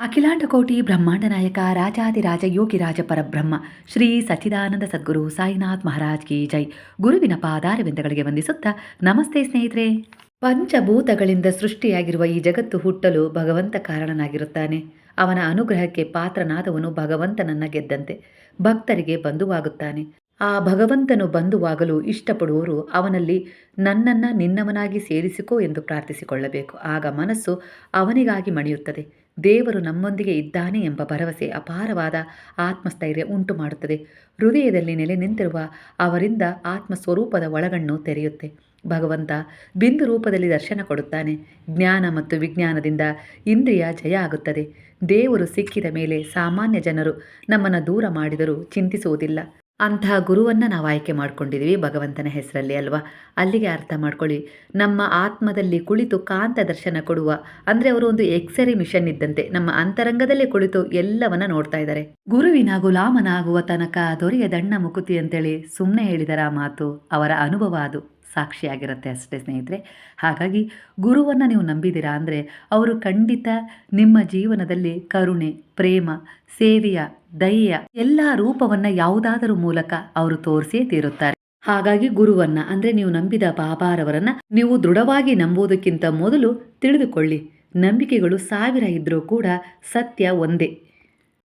ಅಖಿಲಾಂಡಕೋಟಿ ಬ್ರಹ್ಮಾಂಡ ನಾಯಕ ರಾಜಾದಿರಾಜ ಯೋಗಿರಾಜ ಪರಬ್ರಹ್ಮ, ಶ್ರೀ ಸಚ್ಚಿದಾನಂದ ಸದ್ಗುರು ಸಾಯಿನಾಥ್ ಮಹಾರಾಜ್ ಕಿ ಜೈ. ಗುರುವಿನ ಪಾದಾರವಿಂದಗಳಿಗೆ ವಂದಿಸುತ್ತಾ ನಮಸ್ತೆ ಸ್ನೇಹಿತರೆ. ಪಂಚಭೂತಗಳಿಂದ ಸೃಷ್ಟಿಯಾಗಿರುವ ಈ ಜಗತ್ತು ಹುಟ್ಟಲು ಭಗವಂತ ಕಾರಣನಾಗಿರುತ್ತಾನೆ. ಅವನ ಅನುಗ್ರಹಕ್ಕೆ ಪಾತ್ರನಾದವನು ಭಗವಂತನನ್ನ ಗೆದ್ದಂತೆ ಭಕ್ತರಿಗೆ ಬಂಧುವಾಗುತ್ತಾನೆ. ಆ ಭಗವಂತನು ಬಂಧುವಾಗಲು ಇಷ್ಟಪಡುವವರು ಅವನಲ್ಲಿ ನನ್ನನ್ನು ನಿನ್ನವನಾಗಿ ಸೇರಿಸಿಕೋ ಎಂದು ಪ್ರಾರ್ಥಿಸಿಕೊಳ್ಳಬೇಕು. ಆಗ ಮನಸ್ಸು ಅವನಿಗಾಗಿ ಮಣಿಯುತ್ತದೆ. ದೇವರು ನಮ್ಮೊಂದಿಗೆ ಇದ್ದಾನೆ ಎಂಬ ಭರವಸೆ ಅಪಾರವಾದ ಆತ್ಮಸ್ಥೈರ್ಯ ಉಂಟು ಮಾಡುತ್ತದೆ ಹೃದಯದಲ್ಲಿ ನೆಲೆ ನಿಂತಿರುವ ಅವರಿಂದ ಆತ್ಮಸ್ವರೂಪದ ಒಳಗಣ್ಣು ತೆರೆಯುತ್ತೆ. ಭಗವಂತ ಬಿಂದು ರೂಪದಲ್ಲಿ ದರ್ಶನ ಕೊಡುತ್ತಾನೆ. ಜ್ಞಾನ ಮತ್ತು ವಿಜ್ಞಾನದಿಂದ ಇಂದ್ರಿಯ ಜಯ ಆಗುತ್ತದೆ. ದೇವರು ಸಿಕ್ಕಿದ ಮೇಲೆ ಸಾಮಾನ್ಯ ಜನರು ನಮ್ಮನ್ನು ದೂರ ಮಾಡಿದರೂ ಚಿಂತಿಸುವುದಿಲ್ಲ. ಅಂತಹ ಗುರುವನ್ನು ನಾವು ಆಯ್ಕೆ ಮಾಡ್ಕೊಂಡಿದ್ದೀವಿ ಭಗವಂತನ ಹೆಸರಲ್ಲಿ ಅಲ್ವಾ? ಅಲ್ಲಿಗೆ ಅರ್ಥ ಮಾಡ್ಕೊಳ್ಳಿ. ನಮ್ಮ ಆತ್ಮದಲ್ಲಿ ಕುಳಿತು ಕಾಂತ ದರ್ಶನ ಕೊಡುವ, ಅಂದರೆ ಅವರು ಒಂದು ಎಕ್ಸರಿ ಮಿಷನ್ ಇದ್ದಂತೆ, ನಮ್ಮ ಅಂತರಂಗದಲ್ಲೇ ಕುಳಿತು ಎಲ್ಲವನ್ನ ನೋಡ್ತಾ ಇದ್ದಾರೆ. ಗುರುವಿನ ಗುಲಾಮನಾಗುವ ತನಕ ದೊರೆಯ ದಣ್ಣ ಮುಕುತಿ ಅಂತೇಳಿ ಸುಮ್ಮನೆ ಹೇಳಿದರ ಮಾತು ಅವರ ಅನುಭವ ಅದು. ಸಾಕ್ಷಿಯಾಗಿರುತ್ತೆ ಅಷ್ಟೇ ಸ್ನೇಹಿತರೆ. ಹಾಗಾಗಿ ಗುರುವನ್ನು ನೀವು ನಂಬಿದ್ದೀರಾ ಅಂದರೆ ಅವರು ಖಂಡಿತ ನಿಮ್ಮ ಜೀವನದಲ್ಲಿ ಕರುಣೆ, ಪ್ರೇಮ, ಸೇವೆಯ, ದಯೆಯ ಎಲ್ಲ ರೂಪವನ್ನು ಯಾವುದಾದರೂ ಮೂಲಕ ಅವರು ತೋರಿಸೇ ತೀರುತ್ತಾರೆ. ಹಾಗಾಗಿ ಗುರುವನ್ನ ಅಂದರೆ ನೀವು ನಂಬಿದ ಬಾಬಾರವರನ್ನ ನೀವು ದೃಢವಾಗಿ ನಂಬುವುದಕ್ಕಿಂತ ಮೊದಲು ತಿಳಿದುಕೊಳ್ಳಿ. ನಂಬಿಕೆಗಳು ಸಾವಿರ ಇದ್ದರೂ ಕೂಡ ಸತ್ಯ ಒಂದೇ.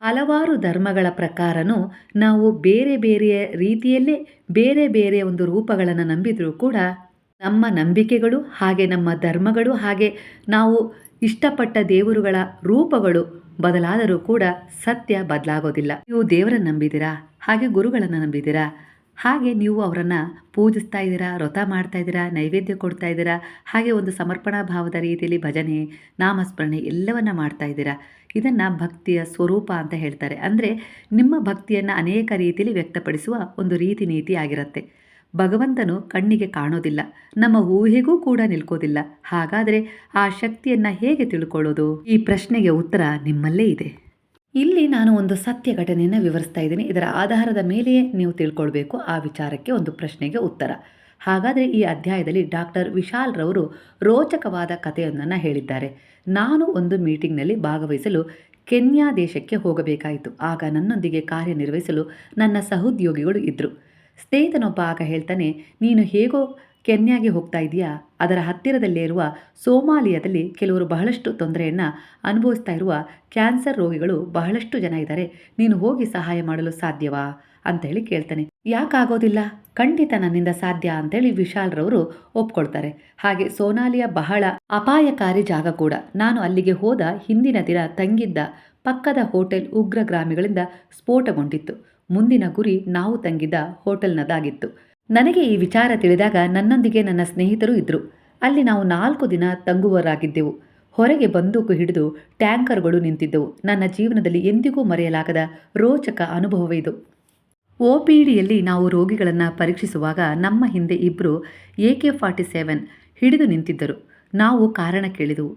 ಹಲವಾರು ಧರ್ಮಗಳ ಪ್ರಕಾರನೂ ನಾವು ಬೇರೆ ಬೇರೆಯ ರೀತಿಯಲ್ಲೇ ಬೇರೆ ಬೇರೆ ಒಂದು ರೂಪಗಳನ್ನು ನಂಬಿದರೂ ಕೂಡ ನಮ್ಮ ನಂಬಿಕೆಗಳು ಹಾಗೆ ನಮ್ಮ ಧರ್ಮಗಳು ಹಾಗೆ ನಾವು ಇಷ್ಟಪಟ್ಟ ದೇವರುಗಳ ರೂಪಗಳು ಬದಲಾದರೂ ಕೂಡ ಸತ್ಯ ಬದಲಾಗೋದಿಲ್ಲ. ನೀವು ದೇವರನ್ನು ನಂಬಿದ್ದೀರಾ? ಹಾಗೆ ಗುರುಗಳನ್ನು ನಂಬಿದ್ದೀರಾ? ಹಾಗೆ ನೀವು ಅವರನ್ನು ಪೂಜಿಸ್ತಾ ಇದ್ದೀರಾ? ವ್ರತ ಮಾಡ್ತಾ ಇದ್ದೀರಾ? ನೈವೇದ್ಯ ಕೊಡ್ತಾ ಇದ್ದೀರಾ? ಹಾಗೆ ಒಂದು ಸಮರ್ಪಣಾ ಭಾವದ ರೀತಿಯಲ್ಲಿ ಭಜನೆ, ನಾಮಸ್ಮರಣೆ ಎಲ್ಲವನ್ನ ಮಾಡ್ತಾ ಇದ್ದೀರಾ? ಇದನ್ನು ಭಕ್ತಿಯ ಸ್ವರೂಪ ಅಂತ ಹೇಳ್ತಾರೆ. ಅಂದರೆ ನಿಮ್ಮ ಭಕ್ತಿಯನ್ನು ಅನೇಕ ರೀತಿಯಲ್ಲಿ ವ್ಯಕ್ತಪಡಿಸುವ ಒಂದು ರೀತಿ ನೀತಿ ಆಗಿರುತ್ತೆ. ಭಗವಂತನು ಕಣ್ಣಿಗೆ ಕಾಣೋದಿಲ್ಲ, ನಮ್ಮ ಊಹೆಗೂ ಕೂಡ ನಿಲ್ಕೋದಿಲ್ಲ. ಹಾಗಾದರೆ ಆ ಶಕ್ತಿಯನ್ನು ಹೇಗೆ ತಿಳ್ಕೊಳ್ಳೋದು? ಈ ಪ್ರಶ್ನೆಗೆ ಉತ್ತರ ನಿಮ್ಮಲ್ಲೇ ಇದೆ. ಇಲ್ಲಿ ನಾನು ಒಂದು ಸತ್ಯ ಘಟನೆಯನ್ನು ವಿವರಿಸ್ತಾ ಇದ್ದೀನಿ. ಇದರ ಆಧಾರದ ಮೇಲೆಯೇ ನೀವು ತಿಳ್ಕೊಳ್ಬೇಕು ಆ ವಿಚಾರಕ್ಕೆ ಒಂದು ಪ್ರಶ್ನೆಗೆ ಉತ್ತರ. ಹಾಗಾದರೆ ಈ ಅಧ್ಯಾಯದಲ್ಲಿ ಡಾಕ್ಟರ್ ವಿಶಾಲ್ ರವರು ರೋಚಕವಾದ ಕಥೆಯೊಂದನ್ನು ಹೇಳಿದ್ದಾರೆ. ನಾನು ಒಂದು ಮೀಟಿಂಗ್ನಲ್ಲಿ ಭಾಗವಹಿಸಲು ಕೆನ್ಯಾ ದೇಶಕ್ಕೆ ಹೋಗಬೇಕಾಯಿತು. ಆಗ ನನ್ನೊಂದಿಗೆ ಕಾರ್ಯನಿರ್ವಹಿಸಲು ನನ್ನ ಸಹೋದ್ಯೋಗಿಗಳು ಇದ್ದರು ಸ್ನೇಹಿತನೊಬ್ಬ ಆಗ ಹೇಳ್ತಾನೆ, ನೀನು ಹೇಗೋ ಕೆನ್ಯಾಗೆ ಹೋಗ್ತಾ ಇದೆಯಾ ಅದರ ಹತ್ತಿರದಲ್ಲೇ ಇರುವ ಸೋಮಾಲಿಯಾದಲ್ಲಿ ಕೆಲವರು ಬಹಳಷ್ಟು ತೊಂದರೆಯನ್ನು ಅನುಭವಿಸ್ತಾ ಇರುವ ಕ್ಯಾನ್ಸರ್ ರೋಗಿಗಳು ಬಹಳಷ್ಟು ಜನ ಇದ್ದಾರೆ. ನೀನು ಹೋಗಿ ಸಹಾಯ ಮಾಡಲು ಸಾಧ್ಯವಾ? ಅಂತ ಹೇಳಿ ಕೇಳ್ತಾನೆ. ಯಾಕಾಗೋದಿಲ್ಲ? ಖಂಡಿತ ನನ್ನಿಂದ ಸಾಧ್ಯ ಅಂತೇಳಿ ವಿಶಾಲ್ರವರು ಒಪ್ಕೊಳ್ತಾರೆ. ಹಾಗೆ ಸೋನಾಲಿಯ ಬಹಳ ಅಪಾಯಕಾರಿ ಜಾಗ ಕೂಡ. ನಾನು ಅಲ್ಲಿಗೆ ಹೋದ ಹಿಂದಿನ ದಿನ ತಂಗಿದ್ದ ಪಕ್ಕದ ಹೋಟೆಲ್ ಉಗ್ರಗ್ರಾಮಿಗಳಿಂದ ಸ್ಫೋಟಗೊಂಡಿತ್ತು. ಮುಂದಿನ ಗುರಿ ನಾವು ತಂಗಿದ್ದ ಹೋಟೆಲ್ನದಾಗಿತ್ತು. ನನಗೆ ಈ ವಿಚಾರ ತಿಳಿದಾಗ ನನ್ನೊಂದಿಗೆ ನನ್ನ ಸ್ನೇಹಿತರು ಇದ್ದರು ಅಲ್ಲಿ ನಾವು ನಾಲ್ಕು ದಿನ ತಂಗುವರಾಗಿದ್ದೆವು ಹೊರಗೆ ಬಂದೂಕು ಹಿಡಿದು ಟ್ಯಾಂಕರ್ಗಳು ನಿಂತಿದ್ದವು. ನನ್ನ ಜೀವನದಲ್ಲಿ ಎಂದಿಗೂ ಮರೆಯಲಾಗದ ರೋಚಕ ಅನುಭವವಿದು. ಒ ಪಿ ಡಿಯಲ್ಲಿ ನಾವು ರೋಗಿಗಳನ್ನು ಪರೀಕ್ಷಿಸುವಾಗ ನಮ್ಮ ಹಿಂದೆ ಇಬ್ಬರು ಎ ಕೆ ಫಾರ್ಟಿ ಸೆವೆನ್ ಹಿಡಿದು ನಿಂತಿದ್ದರು. ನಾವು ಕಾರಣ ಕೇಳಿದೆವು.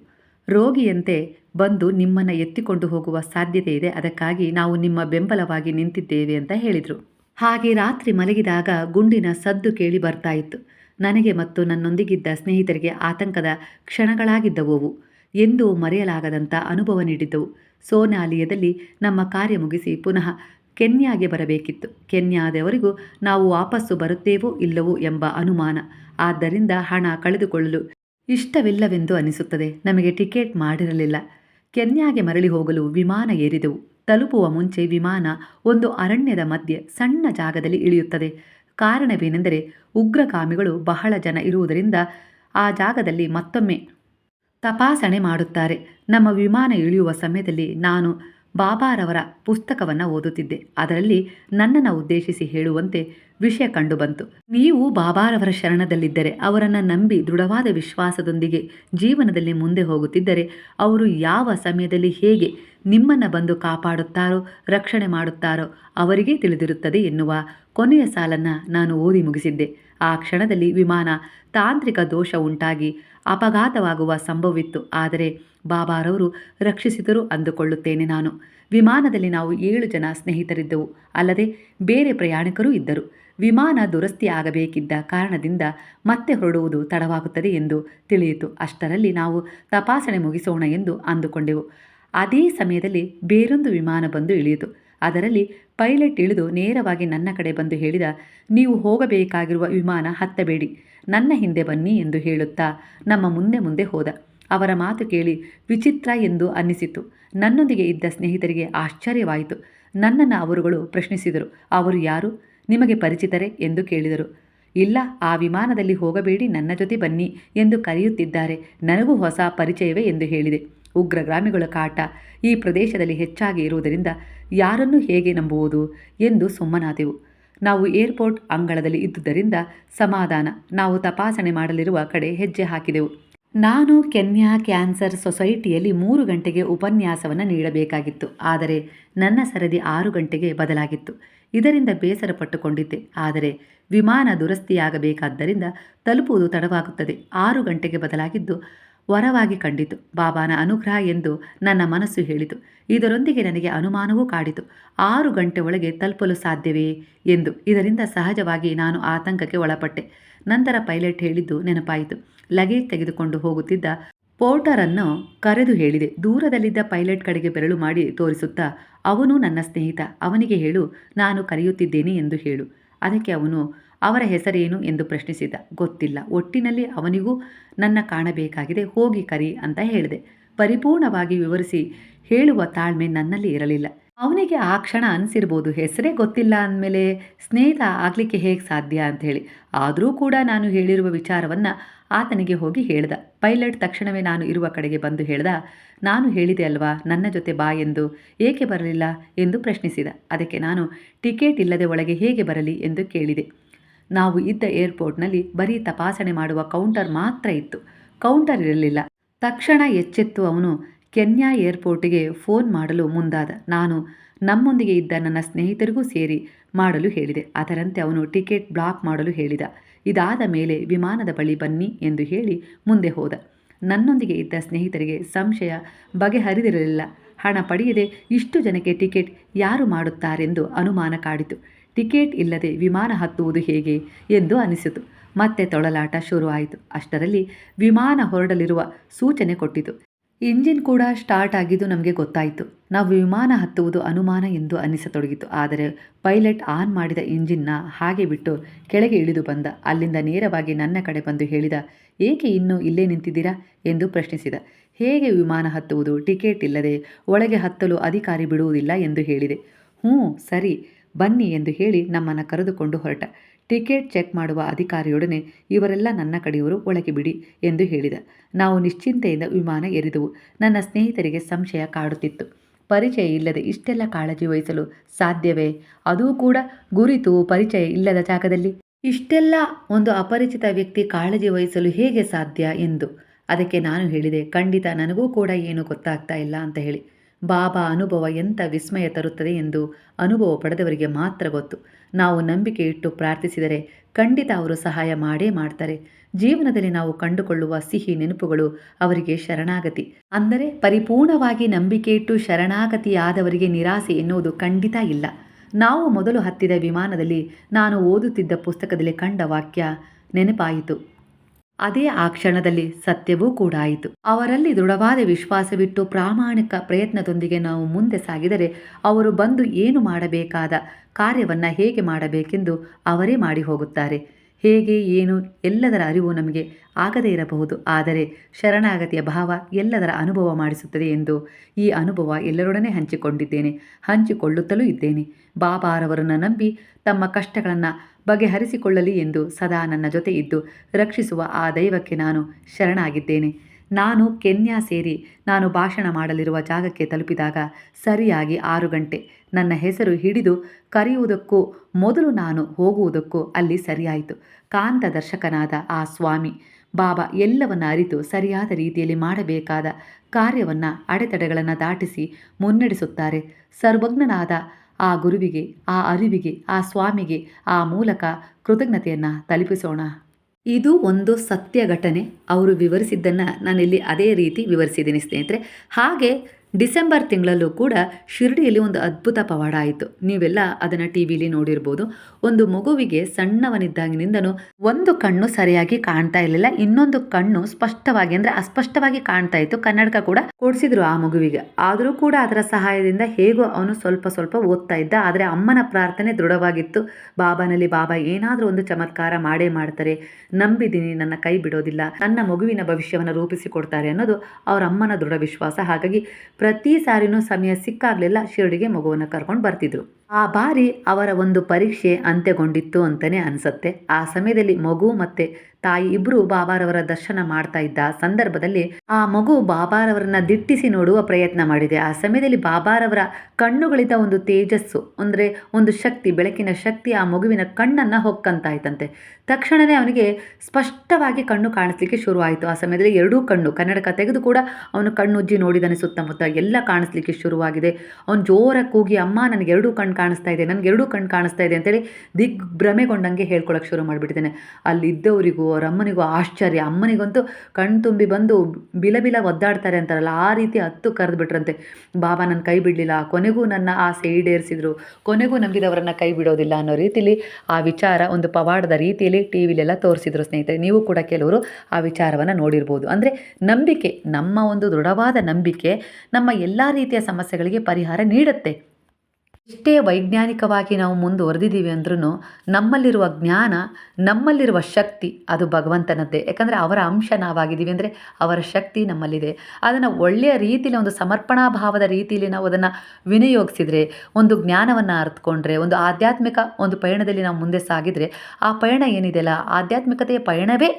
ರೋಗಿಯಂತೆ ಬಂದು ನಿಮ್ಮನ್ನು ಎತ್ತಿಕೊಂಡು ಹೋಗುವ ಸಾಧ್ಯತೆ ಇದೆ. ಅದಕ್ಕಾಗಿ ನಾವು ನಿಮ್ಮ ಬೆಂಬಲವಾಗಿ ನಿಂತಿದ್ದೇವೆ ಅಂತ ಹೇಳಿದರು. ಹಾಗೆ ರಾತ್ರಿ ಮಲಗಿದಾಗ ಗುಂಡಿನ ಸದ್ದು ಕೇಳಿ ಬರ್ತಾ ಇತ್ತು. ನನಗೆ ಮತ್ತು ನನ್ನೊಂದಿಗಿದ್ದ ಸ್ನೇಹಿತರಿಗೆ ಆತಂಕದ ಕ್ಷಣಗಳಾಗಿದ್ದವು. ಎಂದು ಮರೆಯಲಾಗದಂಥ ಅನುಭವ ನೀಡಿದ್ದವು. ಸೋನಾಲಿಯದಲ್ಲಿ ನಮ್ಮ ಕಾರ್ಯ ಮುಗಿಸಿ ಪುನಃ ಕೆನ್ಯಾಗೆ ಬರಬೇಕಿತ್ತು. ಕೆನ್ಯಾದವರಿಗೂ ನಾವು ವಾಪಸ್ಸು ಬರುತ್ತೇವೋ ಇಲ್ಲವೋ ಎಂಬ ಅನುಮಾನ. ಆದ್ದರಿಂದ ಹಣ ಕಳೆದುಕೊಳ್ಳಲು ಇಷ್ಟವಿಲ್ಲವೆಂದು ಅನಿಸುತ್ತದೆ. ನಮಗೆ ಟಿಕೆಟ್ ಮಾಡಿರಲಿಲ್ಲ. ಕೆನ್ಯಾಗೆ ಮರಳಿ ಹೋಗಲು ವಿಮಾನ ಏರಿದೆವು. ತಲುಪುವ ಮುಂಚೆ ವಿಮಾನ ಒಂದು ಅರಣ್ಯದ ಮಧ್ಯೆ ಸಣ್ಣ ಜಾಗದಲ್ಲಿ ಇಳಿಯುತ್ತದೆ. ಕಾರಣವೇನೆಂದರೆ ಉಗ್ರಗಾಮಿಗಳು ಬಹಳ ಜನ ಇರುವುದರಿಂದ ಆ ಜಾಗದಲ್ಲಿ ಮತ್ತೊಮ್ಮೆ ತಪಾಸಣೆ ಮಾಡುತ್ತಾರೆ. ನಮ್ಮ ವಿಮಾನ ಇಳಿಯುವ ಸಮಯದಲ್ಲಿ ನಾನು ಬಾಬಾರವರ ಪುಸ್ತಕವನ್ನು ಓದುತ್ತಿದ್ದೆ. ಅದರಲ್ಲಿ ನನ್ನನ್ನು ಉದ್ದೇಶಿಸಿ ಹೇಳುವಂತೆ ವಿಷಯ ಕಂಡುಬಂತು ನೀವು ಬಾಬಾರವರ ಶರಣದಲ್ಲಿದ್ದರೆ, ಅವರನ್ನು ನಂಬಿ ದೃಢವಾದ ವಿಶ್ವಾಸದೊಂದಿಗೆ ಜೀವನದಲ್ಲಿ ಮುಂದೆ ಹೋಗುತ್ತಿದ್ದರೆ, ಅವರು ಯಾವ ಸಮಯದಲ್ಲಿ ಹೇಗೆ ನಿಮ್ಮನ್ನು ಬಂದು ಕಾಪಾಡುತ್ತಾರೋ, ರಕ್ಷಣೆ ಮಾಡುತ್ತಾರೋ, ಅವರಿಗೆ ತಿಳಿದಿರುತ್ತದೆ ಎನ್ನುವ ಕೊನೆಯ ಸಾಲನ್ನು ನಾನು ಓದಿ ಮುಗಿಸಿದ್ದೆ. ಆ ಕ್ಷಣದಲ್ಲಿ ವಿಮಾನ ತಾಂತ್ರಿಕ ದೋಷ ಉಂಟಾಗಿ ಅಪಘಾತವಾಗುವ ಸಂಭವವಿತ್ತು. ಆದರೆ ಬಾಬಾರವರು ರಕ್ಷಿಸಿದರು ಅಂದುಕೊಳ್ಳುತ್ತೇನೆ ನಾನು. ವಿಮಾನದಲ್ಲಿ ನಾವು ಏಳು ಜನ ಸ್ನೇಹಿತರಿದ್ದವು. ಅಲ್ಲದೆ ಬೇರೆ ಪ್ರಯಾಣಿಕರೂ ಇದ್ದರು. ವಿಮಾನ ದುರಸ್ತಿ ಆಗಬೇಕಿದ್ದ ಕಾರಣದಿಂದ ಮತ್ತೆ ಹೊರಡುವುದು ತಡವಾಗುತ್ತದೆ ಎಂದು ತಿಳಿಯಿತು. ಅಷ್ಟರಲ್ಲಿ ನಾವು ತಪಾಸಣೆ ಮುಗಿಸೋಣ ಎಂದು ಅಂದುಕೊಂಡೆವು. ಅದೇ ಸಮಯದಲ್ಲಿ ಬೇರೊಂದು ವಿಮಾನ ಬಂದು ಇಳಿಯಿತು. ಅದರಲ್ಲಿ ಪೈಲಟ್ ಇಳಿದು ನೇರವಾಗಿ ನನ್ನ ಕಡೆ ಬಂದು ಹೇಳಿದ, ನೀವು ಹೋಗಬೇಕಾಗಿರುವ ವಿಮಾನ ಹತ್ತಬೇಡಿ, ನನ್ನ ಹಿಂದೆ ಬನ್ನಿ ಎಂದು ಹೇಳುತ್ತಾ ನಮ್ಮ ಮುಂದೆ ಮುಂದೆ ಹೋದ. ಅವರ ಮಾತು ಕೇಳಿ ವಿಚಿತ್ರ ಎಂದು ಅನ್ನಿಸಿತು. ನನ್ನೊಂದಿಗೆ ಇದ್ದ ಸ್ನೇಹಿತರಿಗೆ ಆಶ್ಚರ್ಯವಾಯಿತು. ನನ್ನನ್ನು ಅವರುಗಳು ಪ್ರಶ್ನಿಸಿದರು, ಅವರು ಯಾರು? ನಿಮಗೆ ಪರಿಚಿತರೇ? ಎಂದು ಕೇಳಿದರು. ಇಲ್ಲ, ಆ ವಿಮಾನದಲ್ಲಿ ಹೋಗಬೇಡಿ, ನನ್ನ ಜೊತೆ ಬನ್ನಿ ಎಂದು ಕರೆಯುತ್ತಿದ್ದಾರೆ. ನನಗೂ ಹೊಸ ಪರಿಚಯವೇ ಎಂದು ಹೇಳಿದೆ. ಉಗ್ರಗಾಮಿಗಳ ಕಾಟ ಈ ಪ್ರದೇಶದಲ್ಲಿ ಹೆಚ್ಚಾಗಿ ಇರುವುದರಿಂದ ಯಾರನ್ನು ಹೇಗೆ ನಂಬುವುದು ಎಂದು ಸುಮ್ಮನಾದೆವು. ನಾವು ಏರ್ಪೋರ್ಟ್ ಅಂಗಳದಲ್ಲಿ ಇದ್ದುದರಿಂದ ಸಮಾಧಾನ, ನಾವು ತಪಾಸಣೆ ಮಾಡಲಿರುವ ಕಡೆ ಹೆಜ್ಜೆ ಹಾಕಿದೆವು. ನಾನು ಕೆನ್ಯಾ ಕ್ಯಾನ್ಸರ್ ಸೊಸೈಟಿಯಲ್ಲಿ ಮೂರು ಗಂಟೆಗೆ ಉಪನ್ಯಾಸವನ್ನು ನೀಡಬೇಕಾಗಿತ್ತು, ಆದರೆ ನನ್ನ ಸರದಿ ಆರು ಗಂಟೆಗೆ ಬದಲಾಗಿತ್ತು. ಇದರಿಂದ ಬೇಸರ ಪಟ್ಟುಕೊಂಡಿದ್ದೆ, ಆದರೆ ವಿಮಾನ ದುರಸ್ತಿಯಾಗಬೇಕಾದ್ದರಿಂದ ತಲುಪುವುದು ತಡವಾಗುತ್ತದೆ. ಆರು ಗಂಟೆಗೆ ಬದಲಾಗಿದ್ದು ವರವಾಗಿ ಕಂಡಿತು. ಬಾಬಾನ ಅನುಗ್ರಹ ಎಂದು ನನ್ನ ಮನಸ್ಸು ಹೇಳಿತು. ಇದರೊಂದಿಗೆ ನನಗೆ ಅನುಮಾನವೂ ಕಾಡಿತು. ಆರು ಗಂಟೆ ಒಳಗೆ ತಲುಪಲು ಸಾಧ್ಯವೇ ಎಂದು. ಇದರಿಂದ ಸಹಜವಾಗಿ ನಾನು ಆತಂಕಕ್ಕೆ ಒಳಪಟ್ಟೆ. ನಂತರ ಪೈಲಟ್ ಹೇಳಿದ್ದು ನೆನಪಾಯಿತು. ಲಗೇಜ್ ತೆಗೆದುಕೊಂಡು ಹೋಗುತ್ತಿದ್ದ ಪೋರ್ಟರನ್ನು ಕರೆದು ಹೇಳಿದೆ. ದೂರದಲ್ಲಿದ್ದ ಪೈಲಟ್ ಕಡೆಗೆ ಬೆರಳು ಮಾಡಿ ತೋರಿಸುತ್ತಾ, ಅವನು ನನ್ನ ಸ್ನೇಹಿತ. ಅವನಿಗೆ ಹೇಳು, ನಾನು ಕರೆಯುತ್ತಿದ್ದೇನೆ ಎಂದು ಹೇಳು. ಅದಕ್ಕೆ ಅವನು ಅವರ ಹೆಸರೇನು ಎಂದು ಪ್ರಶ್ನಿಸಿದ. ಗೊತ್ತಿಲ್ಲ. ಒಟ್ಟಿನಲ್ಲಿ ಅವನಿಗೂ ನನ್ನ ಕಾಣಬೇಕಾಗಿದೆ. ಹೋಗಿ ಕರಿ ಅಂತ ಹೇಳಿದೆ. ಪರಿಪೂರ್ಣವಾಗಿ ವಿವರಿಸಿ ಹೇಳುವ ತಾಳ್ಮೆ ನನ್ನಲ್ಲಿ ಇರಲಿಲ್ಲ. ಅವನಿಗೆ ಆ ಕ್ಷಣ ಅನಿಸಿರ್ಬೋದು. ಹೆಸರೇ ಗೊತ್ತಿಲ್ಲ ಅಂದಮೇಲೆ ಸ್ನೇಹಿತ ಆಗಲಿಕ್ಕೆ ಹೇಗೆ ಸಾಧ್ಯ ಅಂತ ಹೇಳಿ ಆದರೂ ಕೂಡ ನಾನು ಹೇಳಿರುವ ವಿಚಾರವನ್ನು ಆತನಿಗೆ ಹೋಗಿ ಹೇಳ್ದ. ಪೈಲಟ್ ತಕ್ಷಣವೇ ನಾನು ಇರುವ ಕಡೆಗೆ ಬಂದು ಹೇಳ್ದ, ನಾನು ಹೇಳಿದೆ ಅಲ್ವಾ, ನನ್ನ ಜೊತೆ ಬಾ ಎಂದು. ಏಕೆ ಬರಲಿಲ್ಲ? ಎಂದು ಪ್ರಶ್ನಿಸಿದ. ಅದಕ್ಕೆ ನಾನು ಟಿಕೆಟ್ ಇಲ್ಲದೆ ಒಳಗೆ ಹೇಗೆ ಬರಲಿ ಎಂದು ಕೇಳಿದೆ. ನಾವು ಇದ್ದ ಏರ್ಪೋರ್ಟ್ನಲ್ಲಿ ಬರೀ ತಪಾಸಣೆ ಮಾಡುವ ಕೌಂಟರ್ ಮಾತ್ರ ಇತ್ತು. ಕೌಂಟರ್ ಇರಲಿಲ್ಲ. ತಕ್ಷಣ ಎಚ್ಚೆತ್ತು ಅವನು ಕೆನ್ಯಾ ಏರ್ಪೋರ್ಟಿಗೆ ಫೋನ್ ಮಾಡಲು ಮುಂದಾದ. ನಾನು ನಮ್ಮೊಂದಿಗೆ ಇದ್ದ ನನ್ನ ಸ್ನೇಹಿತರಿಗೂ ಸೇರಿ ಮಾಡಲು ಹೇಳಿದೆ. ಅದರಂತೆ ಅವನು ಟಿಕೆಟ್ ಬ್ಲಾಕ್ ಮಾಡಲು ಹೇಳಿದ. ಇದಾದ ಮೇಲೆ ವಿಮಾನದ ಬಳಿ ಬನ್ನಿ ಎಂದು ಹೇಳಿ ಮುಂದೆ ಹೋದ. ನನ್ನೊಂದಿಗೆ ಇದ್ದ ಸ್ನೇಹಿತರಿಗೆ ಸಂಶಯ ಬಗೆಹರಿದಿರಲಿಲ್ಲ. ಹಣ ಪಡೆಯದೆ ಇಷ್ಟು ಜನಕ್ಕೆ ಟಿಕೆಟ್ ಯಾರು ಮಾಡುತ್ತಾರೆಂದು ಅನುಮಾನ ಕಾಡಿತು. ಟಿಕೆಟ್ ಇಲ್ಲದೆ ವಿಮಾನ ಹತ್ತುವುದು ಹೇಗೆ ಎಂದು ಅನಿಸಿತು. ಮತ್ತೆ ತೊಳಲಾಟ ಶುರುವಾಯಿತು. ಅಷ್ಟರಲ್ಲಿ ವಿಮಾನ ಹೊರಡಲಿರುವ ಸೂಚನೆ ಕೊಟ್ಟಿತು. ಇಂಜಿನ್ ಕೂಡ ಸ್ಟಾರ್ಟ್ ಆಗಿದ್ದು ನಮಗೆ ಗೊತ್ತಾಯಿತು. ನಾವು ವಿಮಾನ ಹತ್ತುವುದು ಅನುಮಾನ ಎಂದು ಅನಿಸತೊಡಗಿತು. ಆದರೆ ಪೈಲಟ್ ಆನ್ ಮಾಡಿದ ಇಂಜಿನ್ನ ಹಾಗೆ ಬಿಟ್ಟು ಕೆಳಗೆ ಇಳಿದು ಬಂದ. ಅಲ್ಲಿಂದ ನೇರವಾಗಿ ನನ್ನ ಕಡೆ ಬಂದು ಹೇಳಿದ, ಏಕೆ ಇನ್ನೂ ಇಲ್ಲೇ ನಿಂತಿದ್ದೀರಾ? ಎಂದು ಪ್ರಶ್ನಿಸಿದ. ಹೇಗೆ ವಿಮಾನ ಹತ್ತುವುದು? ಟಿಕೆಟ್ ಇಲ್ಲದೆ ಒಳಗೆ ಹತ್ತಲು ಅಧಿಕಾರಿ ಬಿಡುವುದಿಲ್ಲ ಎಂದು ಹೇಳಿದೆ. ಹ್ಞೂ, ಸರಿ. ಬನ್ನಿ ಎಂದು ಹೇಳಿ ನಮ್ಮನ್ನು ಕರೆದುಕೊಂಡು ಹೊರಟ. ಟಿಕೆಟ್ ಚೆಕ್ ಮಾಡುವ ಅಧಿಕಾರಿಯೊಡನೆ, ಇವರೆಲ್ಲ ನನ್ನ ಕಡೆಯವರು, ಒಳಗೆ ಬಿಡಿ ಎಂದು ಹೇಳಿದ. ನಾವು ನಿಶ್ಚಿಂತೆಯಿಂದ ವಿಮಾನ ಏರಿದೆವು. ನನ್ನ ಸ್ನೇಹಿತರಿಗೆ ಸಂಶಯ ಕಾಡುತ್ತಿತ್ತು. ಪರಿಚಯ ಇಲ್ಲದೆ ಇಷ್ಟೆಲ್ಲ ಕಾಳಜಿ ವಹಿಸಲು ಸಾಧ್ಯವೇ? ಅದೂ ಕೂಡ ಗುರಿತು ಪರಿಚಯ ಇಲ್ಲದ ಜಾಗದಲ್ಲಿ? ಇಷ್ಟೆಲ್ಲ ಒಂದು ಅಪರಿಚಿತ ವ್ಯಕ್ತಿ ಕಾಳಜಿ ವಹಿಸಲು ಹೇಗೆ ಸಾಧ್ಯ ಎಂದು? ಅದಕ್ಕೆ ನಾನು ಹೇಳಿದೆ, ಖಂಡಿತ ನನಗೂ ಕೂಡ ಏನು ಗೊತ್ತಾಗ್ತಾ ಇಲ್ಲ ಅಂತ ಹೇಳಿ. ಬಾಬಾ ಅನುಭವ ಎಂಥ ವಿಸ್ಮಯ ತರುತ್ತದೆ ಎಂದು ಅನುಭವ ಪಡೆದವರಿಗೆ ಮಾತ್ರ ಗೊತ್ತು. ನಾವು ನಂಬಿಕೆ ಇಟ್ಟು ಪ್ರಾರ್ಥಿಸಿದರೆ ಖಂಡಿತ ಅವರು ಸಹಾಯ ಮಾಡೇ ಮಾಡ್ತಾರೆ. ಜೀವನದಲ್ಲಿ ನಾವು ಕಂಡುಕೊಳ್ಳುವ ಸಿಹಿ ನೆನಪುಗಳು ಅವರಿಗೆ ಶರಣಾಗತಿ. ಅಂದರೆ ಪರಿಪೂರ್ಣವಾಗಿ ನಂಬಿಕೆ ಇಟ್ಟು ಶರಣಾಗತಿಯಾದವರಿಗೆ ನಿರಾಸೆ ಎನ್ನುವುದು ಖಂಡಿತ ಇಲ್ಲ. ನಾವು ಮೊದಲು ಹತ್ತಿದ ವಿಮಾನದಲ್ಲಿ ನಾನು ಓದುತ್ತಿದ್ದ ಪುಸ್ತಕದಲ್ಲಿ ಕಂಡ ವಾಕ್ಯ ನೆನಪಾಯಿತು. ಅದೇ ಆ ಕ್ಷಣದಲ್ಲಿ ಸತ್ಯವೂ ಕೂಡ ಆಯಿತು. ಅವರಲ್ಲಿ ದೃಢವಾದ ವಿಶ್ವಾಸವಿಟ್ಟು ಪ್ರಾಮಾಣಿಕ ಪ್ರಯತ್ನದೊಂದಿಗೆ ನಾವು ಮುಂದೆ ಸಾಗಿದರೆ ಅವರು ಬಂದು ಏನು ಮಾಡಬೇಕಾದ ಕಾರ್ಯವನ್ನು ಹೇಗೆ ಮಾಡಬೇಕೆಂದು ಅವರೇ ಮಾಡಿ ಹೋಗುತ್ತಾರೆ ಹೇಗೆ, ಏನು, ಎಲ್ಲದರ ಅರಿವು ನಮಗೆ ಆಗದೇ ಇರಬಹುದು. ಆದರೆ ಶರಣಾಗತಿಯ ಭಾವ ಎಲ್ಲದರ ಅನುಭವ ಮಾಡಿಸುತ್ತದೆ ಎಂದು ಈ ಅನುಭವ ಎಲ್ಲರೊಡನೆ ಹಂಚಿಕೊಂಡಿದ್ದೇನೆ, ಹಂಚಿಕೊಳ್ಳುತ್ತಲೂ ಇದ್ದೇನೆ. ಬಾಬಾರವರನ್ನು ನಂಬಿ ತಮ್ಮ ಕಷ್ಟಗಳನ್ನು ಬಗೆಹರಿಸಿಕೊಳ್ಳಲಿ ಎಂದು ಸದಾ ನನ್ನ ಜೊತೆ ಇದ್ದು, ರಕ್ಷಿಸುವ ಆ ದೈವಕ್ಕೆ ನಾನು ಶರಣಾಗಿದ್ದೇನೆ. ನಾನು ಕೆನ್ಯಾ ಸೇರಿ ನಾನು ಭಾಷಣ ಮಾಡಲಿರುವ ಜಾಗಕ್ಕೆ ತಲುಪಿದಾಗ ಸರಿಯಾಗಿ ಆರು ಗಂಟೆ. ನನ್ನ ಹೆಸರು ಹಿಡಿದು ಕರೆಯುವುದಕ್ಕೂ ಮೊದಲು ನಾನು ಹೋಗುವುದಕ್ಕೂ ಅಲ್ಲಿ ಸರಿಯಾಯಿತು. ಕಾಂತ ದರ್ಶಕನಾದ ಆ ಸ್ವಾಮಿ. ಬಾಬಾ ಎಲ್ಲವನ್ನ ಅರಿತು ಸರಿಯಾದ ರೀತಿಯಲ್ಲಿ ಮಾಡಬೇಕಾದ ಕಾರ್ಯವನ್ನು ಅಡೆತಡೆಗಳನ್ನು ದಾಟಿಸಿ ಮುನ್ನಡೆಸುತ್ತಾರೆ. ಸರ್ವಜ್ಞನಾದ ಆ ಗುರುವಿಗೆ, ಆ ಅರಿವಿಗೆ, ಆ ಸ್ವಾಮಿಗೆ ಆ ಮೂಲಕ ಕೃತಜ್ಞತೆಯನ್ನು ತಲುಪಿಸೋಣ. ಇದು ಒಂದು ಸತ್ಯ ಘಟನೆ. ಅವರು ವಿವರಿಸಿದ್ದನ್ನು ನಾನಿಲ್ಲಿ ಅದೇ ರೀತಿ ವಿವರಿಸಿದ್ದೀನಿ ಸ್ನೇಹಿತರೆ. ಹಾಗೆ ಡಿಸೆಂಬರ್ ತಿಂಗಳಲ್ಲೂ ಕೂಡ ಶಿರಡಿಯಲ್ಲಿ ಒಂದು ಅದ್ಭುತ ಪವಾಡ ಆಯಿತು. ನೀವೆಲ್ಲ ಅದನ್ನು ಟಿ ವಿಲಿ ನೋಡಿರ್ಬೋದು. ಒಂದು ಮಗುವಿಗೆ ಸಣ್ಣವನಿದ್ದಾಗಿನಿಂದನೂ ಒಂದು ಕಣ್ಣು ಸರಿಯಾಗಿ ಕಾಣ್ತಾ ಇರಲಿಲ್ಲ. ಇನ್ನೊಂದು ಕಣ್ಣು ಸ್ಪಷ್ಟವಾಗಿ ಅಂದರೆ ಅಸ್ಪಷ್ಟವಾಗಿ ಕಾಣ್ತಾ ಇತ್ತು. ಕನ್ನಡಕ ಕೂಡ ಕೊಡಿಸಿದ್ರು ಆ ಮಗುವಿಗೆ. ಆದರೂ ಕೂಡ ಅದರ ಸಹಾಯದಿಂದ ಹೇಗೋ ಅವನು ಸ್ವಲ್ಪ ಸ್ವಲ್ಪ ಓದ್ತಾ ಇದ್ದ. ಆದರೆ ಅಮ್ಮನ ಪ್ರಾರ್ಥನೆ ದೃಢವಾಗಿತ್ತು. ಬಾಬಾನಲ್ಲಿ, ಬಾಬಾ, ಏನಾದರೂ ಒಂದು ಚಮತ್ಕಾರ ಮಾಡೇ ಮಾಡ್ತಾರೆ. ನಂಬಿದ್ದೀನಿ. ನನ್ನ ಕೈ ಬಿಡೋದಿಲ್ಲ. ನನ್ನ ಮಗುವಿನ ಭವಿಷ್ಯವನ್ನು ರೂಪಿಸಿಕೊಡ್ತಾರೆ ಅನ್ನೋದು ಅವರ ಅಮ್ಮನ ದೃಢ ವಿಶ್ವಾಸ. ಹಾಗಾಗಿ ಪ್ರತಿ ಸಾರಿನೂ ಸಮಯ ಸಿಕ್ಕಾಗಲಿಲ್ಲ ಶಿರಡಿಗೆ ಮಗುವನ್ನು ಕರ್ಕೊಂಡು ಬರ್ತಿದ್ರು. ಆ ಬಾರಿ ಅವರ ಒಂದು ಪರೀಕ್ಷೆ ಅಂತ್ಯಗೊಂಡಿತ್ತು ಅಂತಲೇ ಅನಿಸುತ್ತೆ. ಆ ಸಮಯದಲ್ಲಿ ಮಗು ಮತ್ತು ತಾಯಿ ಇಬ್ಬರು ಬಾಬಾರವರ ದರ್ಶನ ಮಾಡ್ತಾ ಇದ್ದ ಸಂದರ್ಭದಲ್ಲಿ ಆ ಮಗು ಬಾಬಾರವರನ್ನ ದಿಟ್ಟಿಸಿ ನೋಡುವ ಪ್ರಯತ್ನ ಮಾಡಿದೆ. ಆ ಸಮಯದಲ್ಲಿ ಬಾಬಾರವರ ಕಣ್ಣುಗಳಿದ್ದ ಒಂದು ತೇಜಸ್ಸು, ಅಂದರೆ ಒಂದು ಶಕ್ತಿ, ಬೆಳಕಿನ ಶಕ್ತಿ ಆ ಮಗುವಿನ ಕಣ್ಣನ್ನು ಹೊಕ್ಕಂತಾಯ್ತಂತೆ. ತಕ್ಷಣವೇ ಅವನಿಗೆ ಸ್ಪಷ್ಟವಾಗಿ ಕಣ್ಣು ಕಾಣಿಸ್ಲಿಕ್ಕೆ ಶುರುವಾಯಿತು. ಆ ಸಮಯದಲ್ಲಿ ಎರಡೂ ಕಣ್ಣು, ಕನ್ನಡಕ ತೆಗೆದು ಕೂಡ ಅವನು ಕಣ್ಣುಜ್ಜಿ ನೋಡಿದಾನೆ ಸುತ್ತಮುತ್ತ ಎಲ್ಲ ಕಾಣಿಸ್ಲಿಕ್ಕೆ ಶುರುವಾಗಿದೆ. ಅವನು ಜೋರಾಗಿ ಕೂಗಿ, ಅಮ್ಮ, ನನಗೆ ಎರಡೂ ಕಣ್ಣು ಕಾಣಿಸ್ತಾ ಇದೆ, ನನಗೆ ಎರಡೂ ಕಣ್ಣು ಕಾಣಿಸ್ತಾ ಇದೆ ಅಂತೇಳಿ ದಿಗ್ಭ್ರಮೆಗೊಂಡಂಗೆ ಹೇಳ್ಕೊಳಕ್ಕೆ ಶುರು ಮಾಡಿಬಿಟ್ಟಿದ್ದಾನೆ. ಅಲ್ಲಿದ್ದವರಿಗೂ ಅಮ್ಮನಿಗೂ ಆಶ್ಚರ್ಯ. ಅಮ್ಮನಿಗಂತೂ ಕಣ್ತುಂಬಿ ಬಂದು ಬಿಲ ಬಿಲ ಒದ್ದಾಡ್ತಾರೆ ಅಂತಾರಲ್ಲ, ಆ ರೀತಿ ಹತ್ತು ಕರೆದುಬಿಟ್ರಂತೆ ಬಾಬಾ ನನ್ನ ಕೈ ಬಿಡಲಿಲ್ಲ. ಕೊನೆಗೂ ನನ್ನ ಆಸೆ ಈಡೇರಿಸಿದ್ರು. ಕೊನೆಗೂ ನಂಬಿದವರನ್ನು ಕೈ ಬಿಡೋದಿಲ್ಲ ಅನ್ನೋ ರೀತಿಲಿ ಆ ವಿಚಾರ ಒಂದು ಪವಾಡದ ರೀತಿಯಲ್ಲಿ ಟಿ ವಿಲೆಲ್ಲ ತೋರಿಸಿದ್ರು ಸ್ನೇಹಿತರೆ. ನೀವು ಕೂಡ ಕೆಲವರು ಆ ವಿಚಾರವನ್ನು ನೋಡಿರ್ಬೋದು. ಅಂದರೆ ನಂಬಿಕೆ, ನಮ್ಮ ಒಂದು ದೃಢವಾದ ನಂಬಿಕೆ, ನಮ್ಮ ಎಲ್ಲ ರೀತಿಯ ಸಮಸ್ಯೆಗಳಿಗೆ ಪರಿಹಾರ ನೀಡುತ್ತೆ. ಎಷ್ಟೇ ವೈಜ್ಞಾನಿಕವಾಗಿ ನಾವು ಮುಂದುವರೆದಿದ್ದೀವಿ ಅಂದ್ರೂ ನಮ್ಮಲ್ಲಿರುವ ಜ್ಞಾನ, ನಮ್ಮಲ್ಲಿರುವ ಶಕ್ತಿ ಅದು ಭಗವಂತನದ್ದೇ. ಯಾಕಂದರೆ ಅವರ ಅಂಶ ನಾವಾಗಿದ್ದೀವಿ ಅಂದರೆ ಅವರ ಶಕ್ತಿ ನಮ್ಮಲ್ಲಿದೆ. ಅದನ್ನು ಒಳ್ಳೆಯ ರೀತಿಯಲ್ಲಿ ಒಂದು ಸಮರ್ಪಣಾ ಭಾವದ ರೀತಿಯಲ್ಲಿ ನಾವು ಅದನ್ನು ವಿನಿಯೋಗಿಸಿದರೆ, ಒಂದು ಜ್ಞಾನವನ್ನು ಅರ್ಥಕೊಂಡ್ರೆ ಒಂದು ಆಧ್ಯಾತ್ಮಿಕ ಒಂದು ಪಯಣದಲ್ಲಿ ನಾವು ಮುಂದೆ ಸಾಗಿದರೆ, ಆ ಪಯಣ ಏನಿದೆಯಲ್ಲ, ಆಧ್ಯಾತ್ಮಿಕತೆಯ ಪಯಣವೇ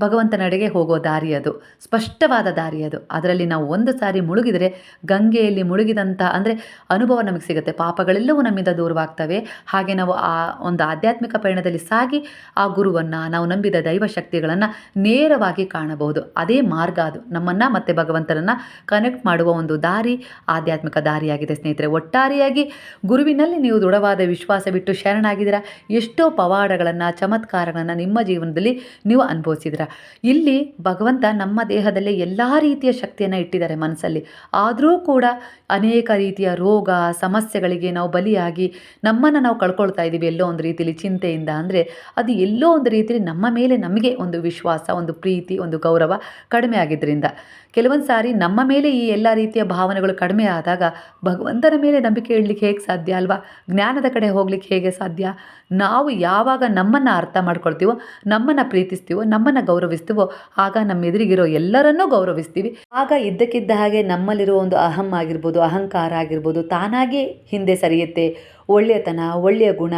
ಭಗವಂತನೆಡೆಗೆ ಹೋಗೋ ದಾರಿ ಅದು, ಸ್ಪಷ್ಟವಾದ ದಾರಿ ಅದು. ಅದರಲ್ಲಿ ನಾವು ಒಂದು ಸಾರಿ ಮುಳುಗಿದರೆ, ಗಂಗೆಯಲ್ಲಿ ಮುಳುಗಿದಂಥ ಅಂದರೆ ಅನುಭವ ನಮಗೆ ಸಿಗುತ್ತೆ. ಪಾಪಗಳೆಲ್ಲವೂ ನಮ್ಮಿಂದ ದೂರವಾಗ್ತವೆ. ಹಾಗೆ ನಾವು ಆ ಒಂದು ಆಧ್ಯಾತ್ಮಿಕ ಪಯಣದಲ್ಲಿ ಸಾಗಿ ಆ ಗುರುವನ್ನು, ನಾವು ನಂಬಿದ ದೈವ ಶಕ್ತಿಗಳನ್ನು ನೇರವಾಗಿ ಕಾಣಬಹುದು. ಅದೇ ಮಾರ್ಗ ಅದು. ನಮ್ಮನ್ನು ಮತ್ತು ಭಗವಂತನನ್ನು ಕನೆಕ್ಟ್ ಮಾಡುವ ಒಂದು ದಾರಿ, ಆಧ್ಯಾತ್ಮಿಕ ದಾರಿಯಾಗಿದೆ ಸ್ನೇಹಿತರೆ. ಒಟ್ಟಾರೆಯಾಗಿ ಗುರುವಿನಲ್ಲಿ ನೀವು ದೃಢವಾದ ವಿಶ್ವಾಸ ಬಿಟ್ಟು ಶರಣಾಗಿದ್ದೀರಾ? ಎಷ್ಟೋ ಪವಾಡಗಳನ್ನು, ಚಮತ್ಕಾರಗಳನ್ನು ನಿಮ್ಮ ಜೀವನದಲ್ಲಿ ನೀವು ಅನುಭವಿಸಿದ್ದೀರಾ? ಇಲ್ಲಿ ಭಗವಂತ ನಮ್ಮ ದೇಹದಲ್ಲಿ ಎಲ್ಲ ರೀತಿಯ ಶಕ್ತಿಯನ್ನು ಇಟ್ಟಿದ್ದಾರೆ ಮನಸ್ಸಲ್ಲಿ. ಆದರೂ ಕೂಡ ಅನೇಕ ರೀತಿಯ ರೋಗ, ಸಮಸ್ಯೆಗಳಿಗೆ ನಾವು ಬಲಿಯಾಗಿ ನಮ್ಮನ್ನು ನಾವು ಕಳ್ಕೊಳ್ತಾ ಇದ್ದೀವಿ ಎಲ್ಲೋ ಒಂದು ರೀತಿಯಲ್ಲಿ ಚಿಂತೆಯಿಂದ. ಅಂದರೆ ಅದು ಎಲ್ಲೋ ಒಂದು ರೀತಿಯಲ್ಲಿ ನಮ್ಮ ಮೇಲೆ ನಮಗೆ ಒಂದು ವಿಶ್ವಾಸ, ಒಂದು ಪ್ರೀತಿ, ಒಂದು ಗೌರವ ಕಡಿಮೆ ಆಗಿದ್ದರಿಂದ ಕೆಲವೊಂದು ಸಾರಿ ನಮ್ಮ ಮೇಲೆ ಈ ಎಲ್ಲ ರೀತಿಯ ಭಾವನೆಗಳು ಕಡಿಮೆ ಆದಾಗ ಭಗವಂತನ ಮೇಲೆ ನಂಬಿಕೆ ಇಡಲಿಕ್ಕೆ ಹೇಗೆ ಸಾಧ್ಯ ಅಲ್ವಾ? ಜ್ಞಾನದ ಕಡೆ ಹೋಗ್ಲಿಕ್ಕೆ ಹೇಗೆ ಸಾಧ್ಯ? ನಾವು ಯಾವಾಗ ನಮ್ಮನ್ನು ಅರ್ಥ ಮಾಡ್ಕೊಳ್ತೀವೋ, ನಮ್ಮನ್ನು ಪ್ರೀತಿಸ್ತೀವೋ, ನಮ್ಮನ್ನು ಗೌರವಿಸ್ತೀವೋ, ಆಗ ನಮ್ಮ ಎದುರಿಗಿರೋ ಎಲ್ಲರನ್ನೂ ಗೌರವಿಸ್ತೀವಿ. ಆಗ ಇದ್ದಕ್ಕಿದ್ದ ಹಾಗೆ ನಮ್ಮಲ್ಲಿರೋ ಒಂದು ಅಹಂ ಆಗಿರ್ಬೋದು, ಅಹಂಕಾರ ಆಗಿರ್ಬೋದು ತಾನಾಗೇ ಹಿಂದೆ ಸರಿಯುತ್ತೆ. ಒಳ್ಳೆಯತನ ಒಳ್ಳೆಯ ಗುಣ,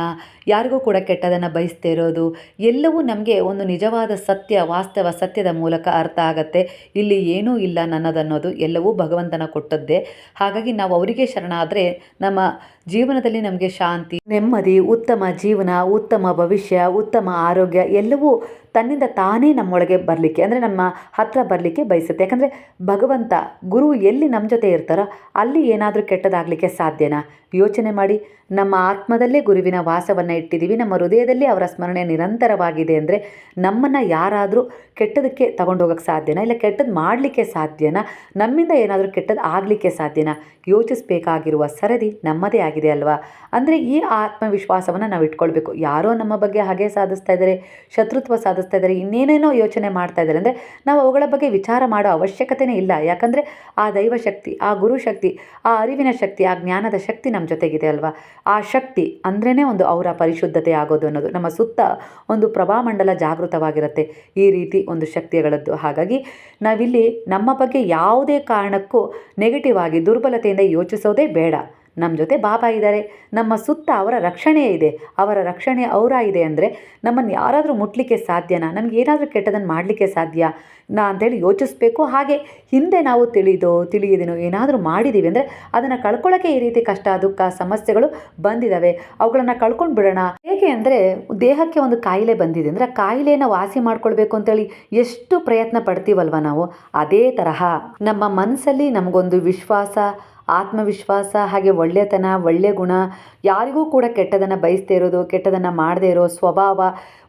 ಯಾರಿಗೂ ಕೂಡ ಕೆಟ್ಟದನ್ನು ಬಯಸ್ತಾ ಇರೋದು, ಎಲ್ಲವೂ ನಮಗೆ ಒಂದು ನಿಜವಾದ ಸತ್ಯ, ವಾಸ್ತವ ಸತ್ಯದ ಮೂಲಕ ಅರ್ಥ ಆಗತ್ತೆ. ಇಲ್ಲಿ ಏನೂ ಇಲ್ಲ ನನ್ನದನ್ನೋದು, ಎಲ್ಲವೂ ಭಗವಂತನ ಕೊಟ್ಟದ್ದೇ. ಹಾಗಾಗಿ ನಾವು ಅವರಿಗೆ ಶರಣಾದರೆ ನಮ್ಮ ಜೀವನದಲ್ಲಿ ನಮಗೆ ಶಾಂತಿ, ನೆಮ್ಮದಿ, ಉತ್ತಮ ಜೀವನ, ಉತ್ತಮ ಭವಿಷ್ಯ, ಉತ್ತಮ ಆರೋಗ್ಯ ಎಲ್ಲವೂ ತನ್ನಿಂದ ತಾನೇ ನಮ್ಮೊಳಗೆ ಬರಲಿಕ್ಕೆ, ಅಂದರೆ ನಮ್ಮ ಹತ್ರ ಬರಲಿಕ್ಕೆ ಬಯಸುತ್ತೆ. ಯಾಕಂದರೆ ಭಗವಂತ, ಗುರು ಎಲ್ಲಿ ನಮ್ಮ ಜೊತೆ ಇರ್ತಾರೋ ಅಲ್ಲಿ ಏನಾದರೂ ಕೆಟ್ಟದಾಗಲಿಕ್ಕೆ ಸಾಧ್ಯನಾ? ಯೋಚನೆ ಮಾಡಿ, ನಮ್ಮ ಆತ್ಮದಲ್ಲೇ ಗುರುವಿನ ವಾಸವನ್ನು ಇಟ್ಟಿದ್ದೀವಿ, ನಮ್ಮ ಹೃದಯದಲ್ಲಿ ಅವರ ಸ್ಮರಣೆ ನಿರಂತರವಾಗಿದೆ ಅಂದರೆ ನಮ್ಮನ್ನು ಯಾರಾದರೂ ಕೆಟ್ಟದಕ್ಕೆ ತಗೊಂಡೋಗಕ್ಕೆ ಸಾಧ್ಯನಾ? ಇಲ್ಲ ಕೆಟ್ಟದ್ದು ಮಾಡಲಿಕ್ಕೆ ಸಾಧ್ಯನಾ? ನಮ್ಮಿಂದ ಏನಾದರೂ ಕೆಟ್ಟದ್ದು ಆಗಲಿಕ್ಕೆ ಸಾಧ್ಯನಾ? ಯೋಚಿಸಬೇಕಾಗಿರುವ ಸರದಿ ನಮ್ಮದೇ ಆಗಿದೆ. ಅಲ್ವಾ? ಅಂದರೆ ಈ ಆತ್ಮವಿಶ್ವಾಸವನ್ನು ನಾವು ಇಟ್ಕೊಳ್ಬೇಕು. ಯಾರೋ ನಮ್ಮ ಬಗ್ಗೆ ಹಾಗೆ ಸಾಧಿಸ್ತಾ ಇದ್ದಾರೆ ಶತ್ರುತ್ವ ಸಾಧಿಸ್ತಾ ಇದ್ದಾರೆ ಇನ್ನೇನೇನೋ ಯೋಚನೆ ಮಾಡ್ತಾ ಇದ್ದಾರೆ ಅಂದರೆ ನಾವು ಅವುಗಳ ಬಗ್ಗೆ ವಿಚಾರ ಮಾಡೋ ಅವಶ್ಯಕತೆಯೇ ಇಲ್ಲ. ಯಾಕಂದರೆ ಆ ದೈವ ಶಕ್ತಿ ಆ ಗುರು ಶಕ್ತಿ ಆ ಅರಿವಿನ ಶಕ್ತಿ, ಆ ಜ್ಞಾನದ ಶಕ್ತಿ ನಮ್ಮ ಜೊತೆಗಿದೆ ಅಲ್ವಾ? ಆ ಶಕ್ತಿ ಅಂದ್ರೇ ಒಂದು ಅವರ ಪರಿಶುದ್ಧತೆ ಆಗೋದು ಅನ್ನೋದು. ನಮ್ಮ ಸುತ್ತ ಒಂದು ಪ್ರಭಾಮಂಡಲ ಜಾಗೃತವಾಗಿರುತ್ತೆ ಈ ರೀತಿ ಒಂದು ಶಕ್ತಿಗಳದ್ದು. ಹಾಗಾಗಿ ನಾವಿಲ್ಲಿ ನಮ್ಮ ಬಗ್ಗೆ ಯಾವುದೇ ಕಾರಣಕ್ಕೂ ನೆಗೆಟಿವ್ ಆಗಿ ದುರ್ಬಲತೆಯಿಂದ ಯೋಚಿಸೋದೇ ಬೇಡ. ನಮ್ಮ ಜೊತೆ ಬಾಬಾ ಇದ್ದಾರೆ ನಮ್ಮ ಸುತ್ತ ಅವರ ರಕ್ಷಣೆ ಇದೆ. ಅವರ ರಕ್ಷಣೆ ಅವರ ಇದೆ ಅಂದರೆ ನಮ್ಮನ್ನು ಯಾರಾದರೂ ಮುಟ್ಲಿಕ್ಕೆ ಸಾಧ್ಯನಾ? ನಮ್ಗೆ ಏನಾದರೂ ಕೆಟ್ಟದನ್ನು ಮಾಡಲಿಕ್ಕೆ ಸಾಧ್ಯ? ನಾ ಅಂತೇಳಿ ಯೋಚಿಸ್ಬೇಕು. ಹಾಗೆ ಹಿಂದೆ ನಾವು ತಿಳಿದೋ, ತಿಳಿಯದೇನೋ ಏನಾದರೂ ಮಾಡಿದ್ದೀವಿ ಅಂದರೆ ಅದನ್ನು ಕಳ್ಕೊಳ್ಳೋಕ್ಕೆ ಈ ರೀತಿ ಕಷ್ಟ, ದುಃಖ, ಸಮಸ್ಯೆಗಳು ಬಂದಿದ್ದಾವೆ ಅವುಗಳನ್ನು ಕಳ್ಕೊಂಡು ಬಿಡೋಣ. ಹೇಗೆ ಅಂದರೆ ದೇಹಕ್ಕೆ ಒಂದು ಕಾಯಿಲೆ ಬಂದಿದೆ ಅಂದರೆ ಕಾಯಿಲೆಯನ್ನು ವಾಸಿ ಮಾಡ್ಕೊಳ್ಬೇಕು ಅಂತೇಳಿ ಎಷ್ಟು ಪ್ರಯತ್ನ ಪಡ್ತೀವಲ್ವ ನಾವು? ಅದೇ ತರಹ ನಮ್ಮ ಮನಸ್ಸಲ್ಲಿ ನಮಗೊಂದು ವಿಶ್ವಾಸ ಆತ್ಮವಿಶ್ವಾಸ ಹಾಗೆ ಒಳ್ಳೆಯತನ ಒಳ್ಳೆಯ ಗುಣ, ಯಾರಿಗೂ ಕೂಡ ಕೆಟ್ಟದನ್ನು ಬಯಸದೇ ಇರೋದು, ಕೆಟ್ಟದನ್ನು ಮಾಡದೇ ಇರೋ ಸ್ವಭಾವ,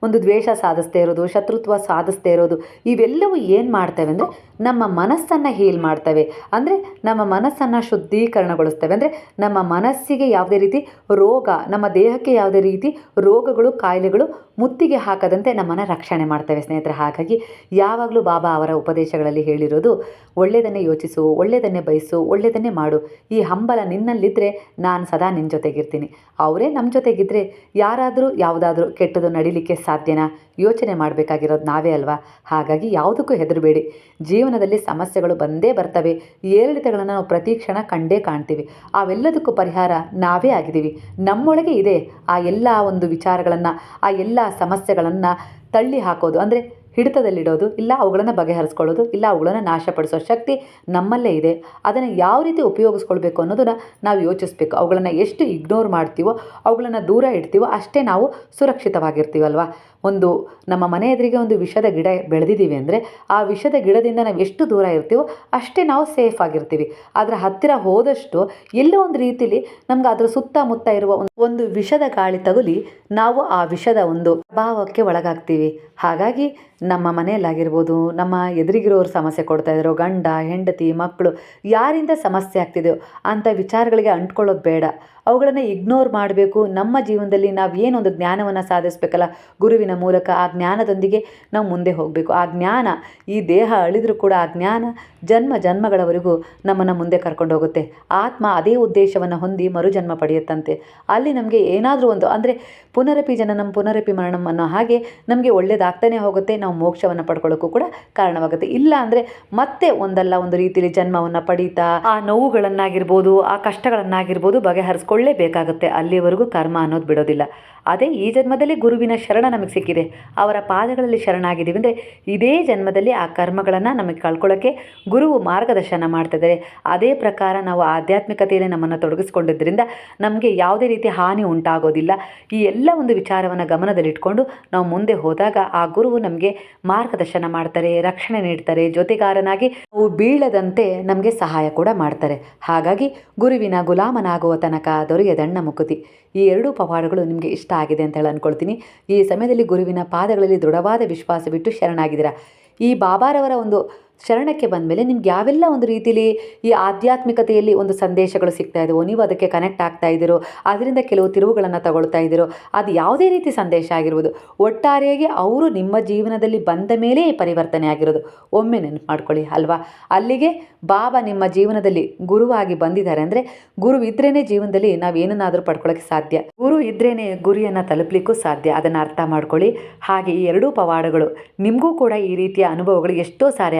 ಒಂದು ದ್ವೇಷ ಸಾಧಿಸ್ತೇ ಇರೋದು, ಶತ್ರುತ್ವ ಸಾಧಿಸ್ತೇ ಇರೋದು, ಇವೆಲ್ಲವೂ ಏನು ಮಾಡ್ತವೆ ಅಂದರೆ ನಮ್ಮ ಮನಸ್ಸನ್ನು ಹೀಲ್ ಮಾಡ್ತವೆ. ಅಂದರೆ ನಮ್ಮ ಮನಸ್ಸನ್ನು ಶುದ್ಧೀಕರಣಗೊಳಿಸ್ತವೆ. ಅಂದರೆ ನಮ್ಮ ಮನಸ್ಸಿಗೆ ಯಾವುದೇ ರೀತಿ ರೋಗ, ನಮ್ಮ ದೇಹಕ್ಕೆ ಯಾವುದೇ ರೀತಿ ರೋಗಗಳು, ಕಾಯಿಲೆಗಳು ಮುತ್ತಿಗೆ ಹಾಕದಂತೆ ನಮ್ಮನ್ನು ರಕ್ಷಣೆ ಮಾಡ್ತವೆ ಸ್ನೇಹಿತರೆ. ಹಾಗಾಗಿ ಯಾವಾಗಲೂ ಬಾಬಾ ಅವರ ಉಪದೇಶಗಳಲ್ಲಿ ಹೇಳಿರೋದು, ಒಳ್ಳೆಯದನ್ನೇ ಯೋಚಿಸು, ಒಳ್ಳೆಯದನ್ನೇ ಬಯಸು, ಒಳ್ಳೆಯದನ್ನೇ ಮಾಡು. ಈ ಹಂಬಲ ನಿನ್ನಲ್ಲಿದ್ದರೆ ನಾನು ಸದಾ ನಿನ್ನ ಜೊತೆಗಿರ್ತೀನಿ. ಅವರೇ ನಮ್ಮ ಜೊತೆಗಿದ್ದರೆ ಯಾರಾದರೂ ಯಾವುದಾದ್ರೂ ಕೆಟ್ಟದು ನಡೀಲಿಕ್ಕೆ ಸಾಧ್ಯನಾ? ಯೋಚನೆ ಮಾಡಬೇಕಾಗಿರೋದು ನಾವೇ ಅಲ್ವಾ? ಹಾಗಾಗಿ ಯಾವುದಕ್ಕೂ ಹೆದರಬೇಡಿ. ಜೀವನದಲ್ಲಿ ಸಮಸ್ಯೆಗಳು ಬಂದೇ ಬರ್ತವೆ. ಏರಿಳಿತಗಳನ್ನು ನಾವು ಪ್ರತಿ ಕ್ಷಣ ಕಂಡೇ ಕಾಣ್ತೀವಿ. ಅವೆಲ್ಲದಕ್ಕೂ ಪರಿಹಾರ ನಾವೇ ಆಗಿದ್ದೀವಿ. ನಮ್ಮೊಳಗೆ ಇದೆ ಆ ಎಲ್ಲ ಒಂದು ವಿಚಾರಗಳನ್ನು, ಆ ಎಲ್ಲ ಸಮಸ್ಯೆಗಳನ್ನು ತಳ್ಳಿ ಹಾಕೋದು, ಅಂದರೆ ಹಿಡಿತದಲ್ಲಿಡೋದು, ಇಲ್ಲ ಅವುಗಳನ್ನು ಬಗೆಹರಿಸ್ಕೊಳ್ಳೋದು, ಇಲ್ಲ ಅವುಗಳನ್ನು ನಾಶಪಡಿಸೋ ಶಕ್ತಿ ನಮ್ಮಲ್ಲೇ ಇದೆ, ಅದನ್ನು ಯಾವ ರೀತಿ ಉಪಯೋಗಿಸ್ಕೊಳ್ಬೇಕು ಅನ್ನೋದನ್ನು ನಾವು ಯೋಚಿಸ್ಬೇಕು. ಅವುಗಳನ್ನು ಎಷ್ಟು ಇಗ್ನೋರ್ ಮಾಡ್ತೀವೋ, ಅವುಗಳನ್ನು ದೂರ ಇಡ್ತೀವೋ, ಅಷ್ಟೇ ನಾವು ಸುರಕ್ಷಿತವಾಗಿರ್ತೀವಲ್ವ? ಒಂದು ನಮ್ಮ ಮನೆ ಎದುರಿಗೆ ಒಂದು ವಿಷದ ಗಿಡ ಬೆಳೆದಿದ್ದೀವಿ ಅಂದರೆ ಆ ವಿಷದ ಗಿಡದಿಂದ ನಾವು ಎಷ್ಟು ದೂರ ಇರ್ತೀವೋ ಅಷ್ಟೇ ನಾವು ಸೇಫ್ ಆಗಿರ್ತೀವಿ. ಅದರ ಹತ್ತಿರ ಹೋದಷ್ಟು ಎಲ್ಲೋ ಒಂದು ರೀತಿಲಿ ನಮ್ಗೆ ಅದರ ಸುತ್ತಮುತ್ತ ಇರುವ ಒಂದು ವಿಷದ ಗಾಳಿ ತಗುಲಿ ನಾವು ಆ ವಿಷದ ಒಂದು ಪ್ರಭಾವಕ್ಕೆ ಒಳಗಾಗ್ತೀವಿ. ಹಾಗಾಗಿ ನಮ್ಮ ಮನೆಯಲ್ಲಾಗಿರ್ಬೋದು, ನಮ್ಮ ಎದುರಿಗಿರೋರು ಸಮಸ್ಯೆ ಕೊಡ್ತಾ ಇದ್ರು, ಗಂಡ, ಹೆಂಡತಿ ಮಕ್ಕಳು ಯಾರಿಂದ ಸಮಸ್ಯೆ ಆಗ್ತಿದೆಯೋ ಅಂಥ ವಿಚಾರಗಳಿಗೆ ಅಂಟ್ಕೊಳ್ಳೋದು ಬೇಡ. ಅವುಗಳನ್ನು ಇಗ್ನೋರ್ ಮಾಡಬೇಕು. ನಮ್ಮ ಜೀವನದಲ್ಲಿ ನಾವು ಏನೊಂದು ಜ್ಞಾನವನ್ನು ಸಾಧಿಸಬೇಕಲ್ಲ, ಗುರುವಿನ ಮೂಲಕ ಆ ಜ್ಞಾನದೊಂದಿಗೆ ನಾವು ಮುಂದೆ ಹೋಗಬೇಕು. ಆ ಜ್ಞಾನ, ಈ ದೇಹ ಅಳಿದರೂ ಕೂಡ ಆ ಜ್ಞಾನ ಜನ್ಮ ಜನ್ಮಗಳವರೆಗೂ ನಮ್ಮನ್ನು ಮುಂದೆ ಕರ್ಕೊಂಡು ಹೋಗುತ್ತೆ. ಆತ್ಮ ಅದೇ ಉದ್ದೇಶವನ್ನು ಹೊಂದಿ ಮರುಜನ್ಮ ಪಡೆಯುತ್ತಂತೆ. ಅಲ್ಲಿ ನಮಗೆ ಏನಾದರೂ ಒಂದು, ಅಂದರೆ ಪುನರಪಿ ಜನನಂ, ಪುನರಪಿ ಮರಣಂ ಅನ್ನೋ ಹಾಗೆ ನಮಗೆ ಒಳ್ಳೇದಾಗ್ತಾನೆ ಹೋಗುತ್ತೆ. ನಾವು ಮೋಕ್ಷವನ್ನು ಪಡ್ಕೊಳ್ಳೋಕ್ಕೂ ಕೂಡ ಕಾರಣವಾಗುತ್ತೆ. ಇಲ್ಲ ಅಂದರೆ ಮತ್ತೆ ಒಂದಲ್ಲ ಒಂದು ರೀತಿಯಲ್ಲಿ ಜನ್ಮವನ್ನು ಪಡೀತಾ, ಆ ನೋವುಗಳನ್ನಾಗಿರ್ಬೋದು, ಆ ಕಷ್ಟಗಳನ್ನಾಗಿರ್ಬೋದು ಬಗೆಹರಿಸ್ಕೊಳ್ಳೇಬೇಕಾಗುತ್ತೆ. ಅಲ್ಲಿವರೆಗೂ ಕರ್ಮ ಅನ್ನೋದು ಬಿಡೋದಿಲ್ಲ. ಅದೇ ಈ ಜನ್ಮದಲ್ಲಿ ಗುರುವಿನ ಶರಣ ನಮಗೆ ಸಿಕ್ಕಿದೆ. ಅವರ ಪಾದಗಳಲ್ಲಿ ಶರಣಾಗಿದ್ದೀವಿ ಅಂದರೆ ಇದೇ ಜನ್ಮದಲ್ಲಿ ಆ ಕರ್ಮಗಳನ್ನು ನಮಗೆ ಕಳ್ಕೊಳ್ಳೋಕ್ಕೆ ಗುರುವು ಮಾರ್ಗದರ್ಶನ ಮಾಡ್ತಿದ್ದಾರೆ. ಅದೇ ಪ್ರಕಾರ ನಾವು ಆಧ್ಯಾತ್ಮಿಕತೆಯಲ್ಲಿ ನಮ್ಮನ್ನು ತೊಡಗಿಸ್ಕೊಂಡಿದ್ದರಿಂದ ನಮಗೆ ಯಾವುದೇ ರೀತಿ ಹಾನಿ ಉಂಟಾಗೋದಿಲ್ಲ. ಈ ಎಲ್ಲ ಒಂದು ವಿಚಾರವನ್ನು ಗಮನದಲ್ಲಿಟ್ಕೊಂಡು ನಾವು ಮುಂದೆ ಹೋದಾಗ ಆ ಗುರುವು ನಮಗೆ ಮಾರ್ಗದರ್ಶನ ಮಾಡ್ತಾರೆ, ರಕ್ಷಣೆ ನೀಡ್ತಾರೆ, ಜೊತೆಗಾರನಾಗಿ ನಾವು ಬೀಳದಂತೆ ನಮಗೆ ಸಹಾಯ ಕೂಡ ಮಾಡ್ತಾರೆ. ಹಾಗಾಗಿ ಗುರುವಿನ ಗುಲಾಮನಾಗುವ ತನಕ ದೊರೆಯದಣ್ಣ ಮುಕುತಿ. ಈ ಎರಡೂ ಪವಾಡಗಳು ನಿಮಗೆ ಇಷ್ಟ ಆಗಿದೆ ಅಂತ ಹೇಳಿ ಅಂದ್ಕೊಳ್ತೀನಿ ಈ ಸಮಯದಲ್ಲಿ ಗುರುವಿನ ಪಾದಗಳಲ್ಲಿ ದೃಢವಾದ ವಿಶ್ವಾಸ ಬಿಟ್ಟು ಶರಣಾಗಿದ್ದೀರಾ. ಈ ಬಾಬಾರವರ ಒಂದು ಶರಣಕ್ಕೆ ಬಂದಮೇಲೆ ನಿಮ್ಗೆ ಯಾವೆಲ್ಲ ಒಂದು ರೀತಿಲಿ ಈ ಆಧ್ಯಾತ್ಮಿಕತೆಯಲ್ಲಿ ಒಂದು ಸಂದೇಶಗಳು ಸಿಗ್ತಾ ಇದ್ದವು ನೀವು ಅದಕ್ಕೆ ಕನೆಕ್ಟ್ ಆಗ್ತಾ ಇದ್ದೀರೋ? ಅದರಿಂದ ಕೆಲವು ತಿರುವುಗಳನ್ನು ತಗೊಳ್ತಾ ಇದ್ದೀರೋ? ಅದು ಯಾವುದೇ ರೀತಿ ಸಂದೇಶ ಆಗಿರ್ಬೋದು. ಒಟ್ಟಾರೆಯಾಗಿ ಅವರು ನಿಮ್ಮ ಜೀವನದಲ್ಲಿ ಬಂದ ಮೇಲೆ ಪರಿವರ್ತನೆ ಆಗಿರೋದು. ಒಮ್ಮೆ ನೆನಪು ಮಾಡ್ಕೊಳ್ಳಿ ಅಲ್ವಾ? ಅಲ್ಲಿಗೆ ಬಾಬಾ ನಿಮ್ಮ ಜೀವನದಲ್ಲಿ ಗುರುವಾಗಿ ಬಂದಿದ್ದಾರೆ ಅಂದರೆ ಗುರು ಇದ್ರೇ ಜೀವನದಲ್ಲಿ ನಾವು ಏನನ್ನಾದರೂ ಪಡ್ಕೊಳ್ಳೋಕ್ಕೆ ಸಾಧ್ಯ. ಗುರು ಇದ್ರೇ ಗುರಿಯನ್ನು ತಲುಪಲಿಕ್ಕೂ ಸಾಧ್ಯ. ಅದನ್ನು ಅರ್ಥ ಮಾಡ್ಕೊಳ್ಳಿ. ಹಾಗೆ ಈ ಎರಡೂ ಪವಾಡಗಳು ನಿಮಗೂ ಕೂಡ ಈ ರೀತಿಯ ಅನುಭವಗಳು ಎಷ್ಟೋ ಸಾರಿ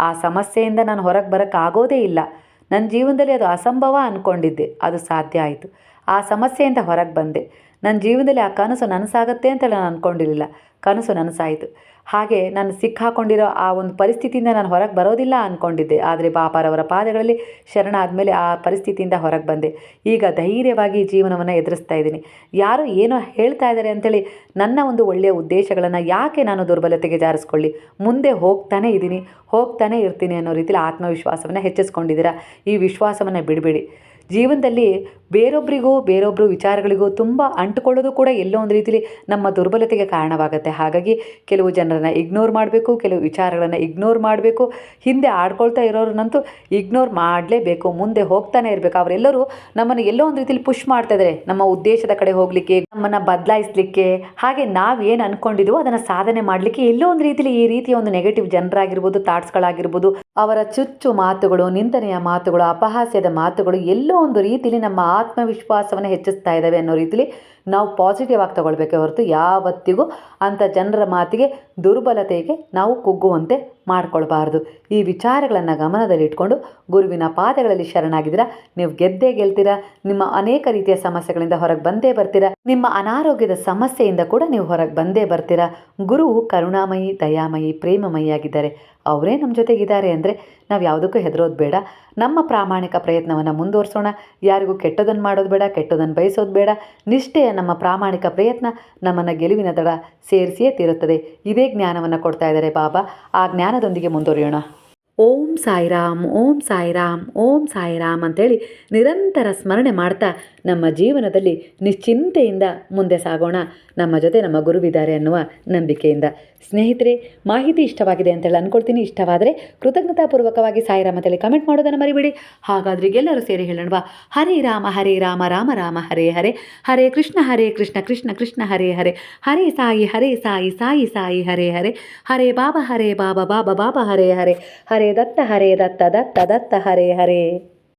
ಆ ಸಮಸ್ಯೆಯಿಂದ ನಾನು ಹೊರಗೆ ಬರೋಕ್ಕಾಗೋದೇ ಇಲ್ಲ. ನನ್ನ ಜೀವನದಲ್ಲಿ ಅದು ಅಸಂಭವ ಅಂದ್ಕೊಂಡಿದ್ದೆ ಅದು ಸಾಧ್ಯ ಆಯಿತು. ಆ ಸಮಸ್ಯೆಯಿಂದ ಹೊರಗೆ ಬಂದೆ. ನನ್ನ ಜೀವನದಲ್ಲಿ ಆ ಕನಸು ನನಸಾಗತ್ತೆ ಅಂತ ನಾನು ಅಂದ್ಕೊಂಡಿರಲಿಲ್ಲ ಕನಸು ನನಸಾಯಿತು. ಹಾಗೆ ನಾನು ಸಿಕ್ಕಾಕೊಂಡಿರೋ ಆ ಒಂದು ಪರಿಸ್ಥಿತಿಯಿಂದ ನಾನು ಹೊರಗೆ ಬರೋದಿಲ್ಲ ಅಂದ್ಕೊಂಡಿದ್ದೆ ಆದರೆ ಬಾಪಾರವರ ಪಾದಗಳಲ್ಲಿ ಶರಣ ಆದಮೇಲೆ ಆ ಪರಿಸ್ಥಿತಿಯಿಂದ ಹೊರಗೆ ಬಂದೆ. ಈಗ ಧೈರ್ಯವಾಗಿ ಜೀವನವನ್ನು ಎದುರಿಸ್ತಾ ಇದ್ದೀನಿ. ಯಾರು ಏನೋ ಹೇಳ್ತಾ ಇದ್ದಾರೆ ಅಂತೇಳಿ ನನ್ನ ಒಂದು ಒಳ್ಳೆಯ ಉದ್ದೇಶಗಳನ್ನು ಯಾಕೆ ನಾನು ದುರ್ಬಲತೆಗೆ ಜಾರಿಸ್ಕೊಳ್ಳಿ? ಮುಂದೆ ಹೋಗ್ತಾನೆ ಇದ್ದೀನಿ. ಹೋಗ್ತಾನೆ ಇರ್ತೀನಿ ಅನ್ನೋ ರೀತಿಯಲ್ಲಿ ಆತ್ಮವಿಶ್ವಾಸವನ್ನು ಹೆಚ್ಚಿಸ್ಕೊಂಡಿದ್ದೀರಾ? ಈ ವಿಶ್ವಾಸವನ್ನು ಬಿಡಬೇಡಿ. ಜೀವನದಲ್ಲಿ ಬೇರೊಬ್ಬರಿಗೂ ಬೇರೊಬ್ಬರು ವಿಚಾರಗಳಿಗೂ ತುಂಬ ಅಂಟುಕೊಳ್ಳೋದು ಕೂಡ ಎಲ್ಲೋ ಒಂದು ರೀತಿಲಿ ನಮ್ಮ ದುರ್ಬಲತೆಗೆ ಕಾರಣವಾಗುತ್ತೆ. ಹಾಗಾಗಿ ಕೆಲವು ಜನರನ್ನು ಇಗ್ನೋರ್ ಮಾಡಬೇಕು, ಕೆಲವು ವಿಚಾರಗಳನ್ನು ಇಗ್ನೋರ್ ಮಾಡಬೇಕು, ಹಿಂದೆ ಆಡ್ಕೊಳ್ತಾ ಇರೋರನ್ನಂತೂ ಇಗ್ನೋರ್ ಮಾಡಲೇಬೇಕು, ಮುಂದೆ ಹೋಗ್ತಾನೆ ಇರಬೇಕು. ಅವರೆಲ್ಲರೂ ನಮ್ಮನ್ನು ಎಲ್ಲೋ ಒಂದು ರೀತಿಲಿ ಪುಷ್ ಮಾಡ್ತಾ ಇದ್ದಾರೆ ನಮ್ಮ ಉದ್ದೇಶದ ಕಡೆ ಹೋಗಲಿಕ್ಕೆ, ನಮ್ಮನ್ನು ಬದಲಾಯಿಸಲಿಕ್ಕೆ, ಹಾಗೆ ನಾವು ಏನು ಅಂದ್ಕೊಂಡಿದ್ವೋ ಅದನ್ನು ಸಾಧನೆ ಮಾಡಲಿಕ್ಕೆ ಎಲ್ಲೋ ಒಂದು ರೀತಿಲಿ ಈ ರೀತಿಯ ಒಂದು ನೆಗೆಟಿವ್ ಜನರಾಗಿರ್ಬೋದು ಥಾಟ್ಸ್ಗಳಾಗಿರ್ಬೋದು ಅವರ ಚುಚ್ಚು ಮಾತುಗಳು, ನಿಂದನೆಯ ಮಾತುಗಳು, ಅಪಹಾಸ್ಯದ ಮಾತುಗಳು ಎಲ್ಲೋ ಒಂದು ರೀತಿಯಲ್ಲಿ ನಮ್ಮ ಆತ್ಮವಿಶ್ವಾಸವನ್ನು ಹೆಚ್ಚಿಸ್ತಾ ಇದ್ದಾವೆ ಅನ್ನೋ ರೀತಿಲಿ ನಾವು ಪಾಸಿಟಿವ್ ಆಗಿ ತಗೊಳ್ಬೇಕೆ ಹೊರತು ಯಾವತ್ತಿಗೂ ಅಂಥ ಜನರ ಮಾತಿಗೆ ದುರ್ಬಲತೆಗೆ ನಾವು ಕುಗ್ಗುವಂತೆ ಮಾಡ್ಕೊಳ್ಬಾರ್ದು. ಈ ವಿಚಾರಗಳನ್ನು ಗಮನದಲ್ಲಿಟ್ಕೊಂಡು ಗುರುವಿನ ಪಾದಗಳಲ್ಲಿ ಶರಣಾಗಿದ್ದೀರಾ? ನೀವು ಗೆದ್ದೇ ಗೆಲ್ತೀರಾ? ನಿಮ್ಮ ಅನೇಕ ರೀತಿಯ ಸಮಸ್ಯೆಗಳಿಂದ ಹೊರಗೆ ಬಂದೇ ಬರ್ತೀರಾ? ನಿಮ್ಮ ಅನಾರೋಗ್ಯದ ಸಮಸ್ಯೆಯಿಂದ ಕೂಡ ನೀವು ಹೊರಗೆ ಬಂದೇ ಬರ್ತೀರಾ? ಗುರು ಕರುಣಾಮಯಿ, ದಯಾಮಯಿ ಪ್ರೇಮಮಯಿಯಾಗಿದ್ದಾರೆ ಅವರೇ ನಮ್ಮ ಜೊತೆಗಿದ್ದಾರೆ ಅಂದರೆ ನಾವು ಯಾವುದಕ್ಕೂ ಹೆದರೋದು ಬೇಡ. ನಮ್ಮ ಪ್ರಾಮಾಣಿಕ ಪ್ರಯತ್ನವನ್ನು ಮುಂದುವರಿಸೋಣ. ಯಾರಿಗೂ ಕೆಟ್ಟದನ್ನು ಮಾಡೋದು ಬೇಡ ಕೆಟ್ಟದನ್ನು ಬಯಸೋದು ಬೇಡ. ನಿಷ್ಠೆಯ ನಮ್ಮ ಪ್ರಾಮಾಣಿಕ ಪ್ರಯತ್ನ ನಮ್ಮನ್ನು ಗೆಲುವಿನ ದಡ ಸೇರಿಸಿಯೇ ತೀರುತ್ತದೆ. ಇದೇ ಜ್ಞಾನವನ್ನು ಕೊಡ್ತಾ ಇದ್ದಾರೆ ಬಾಬಾ. ಆ ಜ್ಞಾನದೊಂದಿಗೆ ಮುಂದುವರಿಯೋಣ. ಓಂ ಸಾಯಿರಾಮ್ ಓಂ ಸಾಯಿರಾಮ್ ಓಂ ಸಾಯಿರಾಮ್ ಅಂತೇಳಿ ನಿರಂತರ ಸ್ಮರಣೆ ಮಾಡ್ತಾ ನಮ್ಮ ಜೀವನದಲ್ಲಿ ನಿಶ್ಚಿಂತೆಯಿಂದ ಮುಂದೆ ಸಾಗೋಣ. ನಮ್ಮ ಜೊತೆ ನಮ್ಮ ಗುರುವಿದ್ದಾರೆ ಅನ್ನುವ ನಂಬಿಕೆಯಿಂದ. ಸ್ನೇಹಿತರೆ, ಮಾಹಿತಿ ಇಷ್ಟವಾಗಿದೆ ಅಂತೇಳಿ ಅಂದ್ಕೊಳ್ತೀನಿ ಇಷ್ಟವಾದರೆ ಕೃತಜ್ಞತಾಪೂರ್ವಕವಾಗಿ ಸಾಯಿರಾಮ ಕಮೆಂಟ್ ಮಾಡೋದನ್ನು ಮರಿಬೇಡಿ. ಹಾಗಾದ್ರೆ ಎಲ್ಲರೂ ಸೇರಿ ಹೇಳೋಣವಾ? ಹರೇ ರಾಮ ಹರೇ ರಾಮ ರಾಮ ರಾಮ, ಹರೇ ಹರೇ. ಹರೇ ಕೃಷ್ಣ ಹರೇ ಕೃಷ್ಣ ಕೃಷ್ಣ ಕೃಷ್ಣ, ಹರೇ ಹರೇ. ಹರೇ ಸಾಯಿ ಹರೇ ಸಾಯಿ ಸಾಯಿ ಸಾಯಿ, ಹರೇ ಹರೇ. ಹರೇ ಬಾಬಾ ಹರೇ ಬಾಬಾ ಬಾಬಾ ಬಾಬಾ, ಹರೇ ಹರೇ. ಹರೇ ದತ್ತ ಹರೇ ದತ್ತ ದತ್ತ ದತ್ತ, ಹರೇ ಹರೇ.